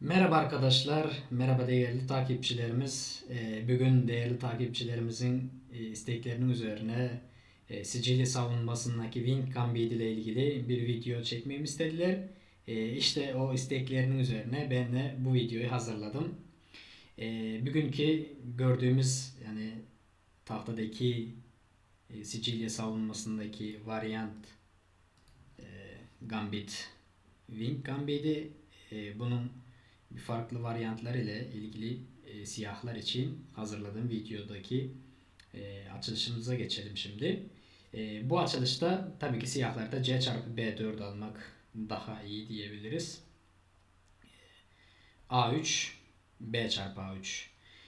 Merhaba arkadaşlar, merhaba değerli takipçilerimiz. Ee, Bugün değerli takipçilerimizin e, isteklerinin üzerine e, Sicilya savunmasındaki Wing Gambit ile ilgili bir video çekmemi istediler. E, İşte o isteklerinin üzerine ben de bu videoyu hazırladım. E, Bugünkü gördüğümüz yani tahtadaki e, Sicilya savunmasındaki varyant e, Gambit Wing Gambit'i bunun farklı varyantlar ile ilgili e, siyahlar için hazırladığım videodaki e, açılışımıza geçelim şimdi. E, bu açılışta tabii ki siyahlarda C çarpı B4 almak daha iyi diyebiliriz. A3 B çarpı A3.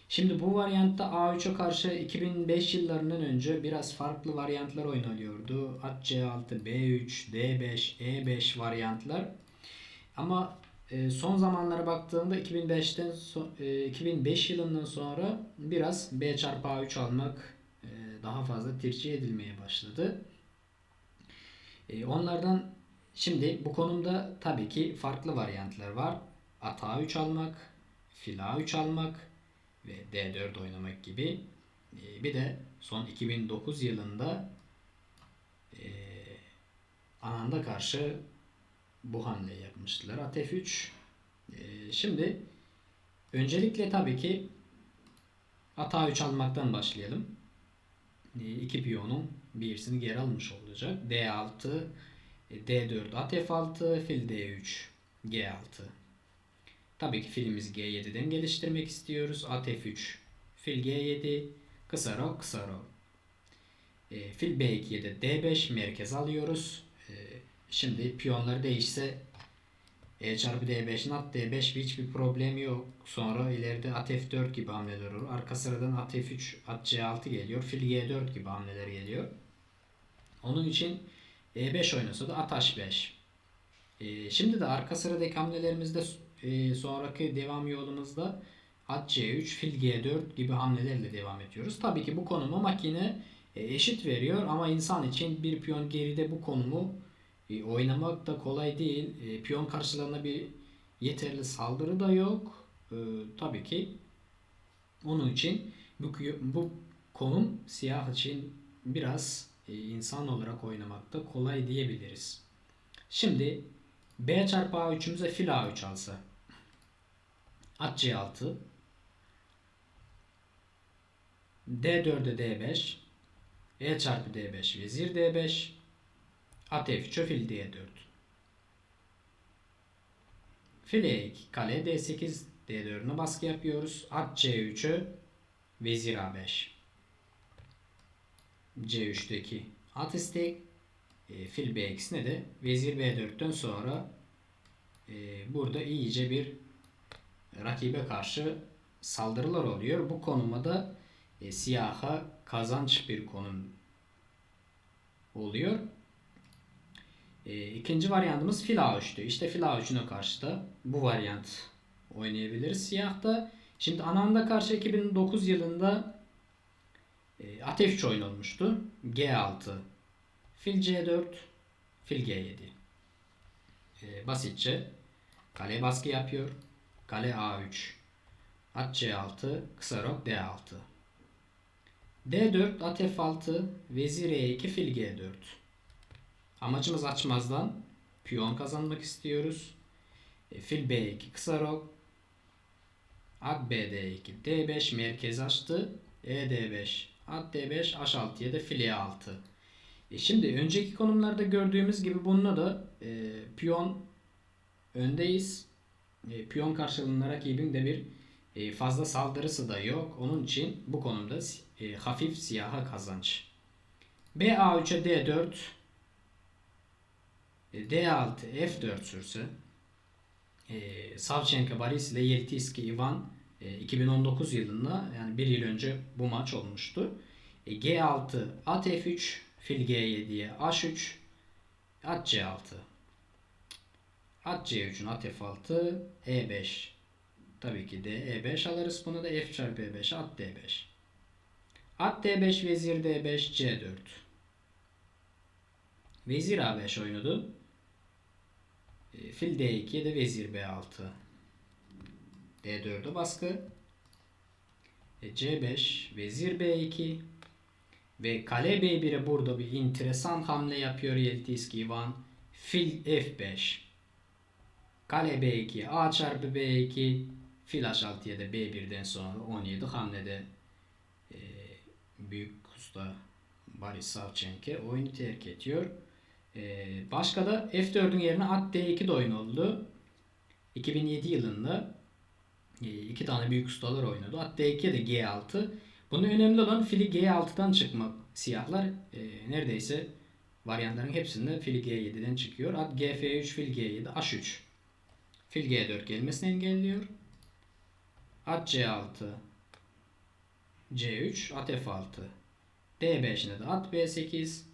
Şimdi bu varyantta A3'e karşı 2005 yıllarından önce biraz farklı varyantlar oynanıyordu. At C6, B3, D5, E5 varyantlar. Ama e, son zamanlara baktığımda 2005'ten so- e, 2005 yılından sonra biraz B çarpı A3 almak e, daha fazla tercih edilmeye başladı. E, onlardan şimdi bu konumda tabii ki farklı varyantlar var. At A3 almak, fil A3 almak ve D4 oynamak gibi. E, bir de son 2009 yılında e, Anand'a karşı bu hamleyi yapmıştılar. At F3. Ee, şimdi öncelikle tabii ki at A3 almaktan başlayalım. Ee, iki piyonun birisini geri almış olacak. D6, e, D4, at F6, fil D3, G6. Tabii ki filimizi G7'den geliştirmek istiyoruz. At F3, fil G7, kısa rok, kısa rok. E, fil B2'ye de D5 merkez alıyoruz. Şimdi piyonları değişse E çarpı D5'in at D5 hiçbir problem yok. Sonra ileride at F4 gibi hamleler olur. Arka sıradan at F3, at C6 geliyor. Fil G4 gibi hamleler geliyor. Onun için E5 oynasa da at H5. E, şimdi de arka sıradaki hamlelerimizde e, sonraki devam yolumuzda at C3, fil G4 gibi hamlelerle devam ediyoruz. Tabii ki bu konumu makine e, eşit veriyor ama insan için bir piyon geride bu konumu e, oynamak da kolay değil. E, piyon karşılarına bir yeterli saldırı da yok. E, tabii ki onun için bu, bu konum siyah için biraz e, insan olarak oynamakta kolay diyebiliriz. Şimdi B çarpı A3'ümüze fil A3 alsa at C6 D4'e D5 E çarpı D5 vezir D5 At F3 fil D4 Fil E2 kale D8 D4'üne baskı yapıyoruz. At C3'ü vezir A5 C3'teki at istek e, fil B2'sine de vezir B4'ten sonra e, burada iyice bir rakibe karşı saldırılar oluyor. Bu konuma da e, siyaha kazanç bir konum oluyor. E, ikinci varyantımız fil A3'tü. İşte fil A3'üne karşı da bu varyant oynayabiliriz. Siyahta şimdi Anand'a karşı 2009 yılında e, at F3 oynanmıştı. G6 fil C4 fil G7 e, basitçe kale baskı yapıyor. Kale A3 at C6 kısa rok D6 D4 at F6 vezir E2 fil G4 Amacımız açmazdan piyon kazanmak istiyoruz. E, fil B2 kısa rok. At BD2 D5 merkez açtı. ED5 at D5 H6'ya da fil E6. E şimdi önceki konumlarda gördüğümüz gibi bununla da e, piyon öndeyiz. E, piyon karşılığında rakibin de bir e, fazla saldırısı da yok. Onun için bu konumda e, hafif siyaha kazanç. B A3'e D4 D6 F4 sürse e, Savchenko Boris ile Yeltiski Ivan e, 2019 yılında yani bir yıl önce bu maç olmuştu. E, G6 at F3 fil G7'ye H3 at C6 at C3'ün at F6 E5 tabii ki de E5 alırız bunu da F çarpı E5 at D5 at D5 vezir D5 C4 Vezir A5 oynadı. E, fil D2'ye de vezir B6. D4'e baskı. E, C5, vezir B2 ve kale B1'e burada bir enteresan hamle yapıyor Yeltiski Ivan. Fil F5. Kale B2, A çarpı B2, fil H6'ya da B1'den sonra 17 hamlede e, büyük usta Boris Savchenko oyunu terk ediyor. E, başka da F4'ün yerine at D2 de oyun oldu. 2007 yılında e, iki tane büyük ustalar oynadı. At D2 de G6. Bunun önemli olan fili G6'dan çıkmak siyahlar e, neredeyse varyantların hepsinde fil G7'den çıkıyor. At GF3, fil G7, H3. Fil G4 gelmesini engelliyor. At C6, C3, at F6. D5'ine de at B8,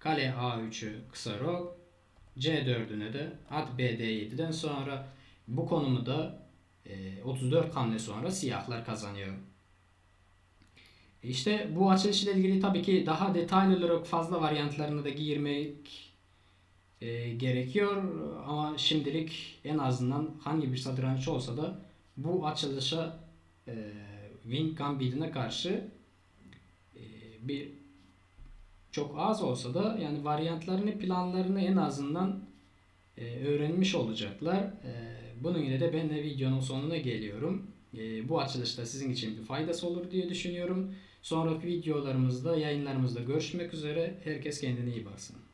kale A3'ü kısa rok, C4'üne de at BD7'den sonra bu konumu da e, 34 hamle sonra siyahlar kazanıyor. İşte bu açılış ile ilgili tabii ki daha detaylı olarak fazla varyantlarını da girmek e, gerekiyor. Ama şimdilik en azından hangi bir satranç olsa da bu açılışa e, Wing Gambit'ine karşı e, bir çok az olsa da yani varyantlarını planlarını en azından e, öğrenmiş olacaklar. E, bunun ile de ben de videonun sonuna geliyorum. E, bu açılışta sizin için bir faydası olur diye düşünüyorum. Sonraki videolarımızda, yayınlarımızda görüşmek üzere. Herkes kendine iyi baksın.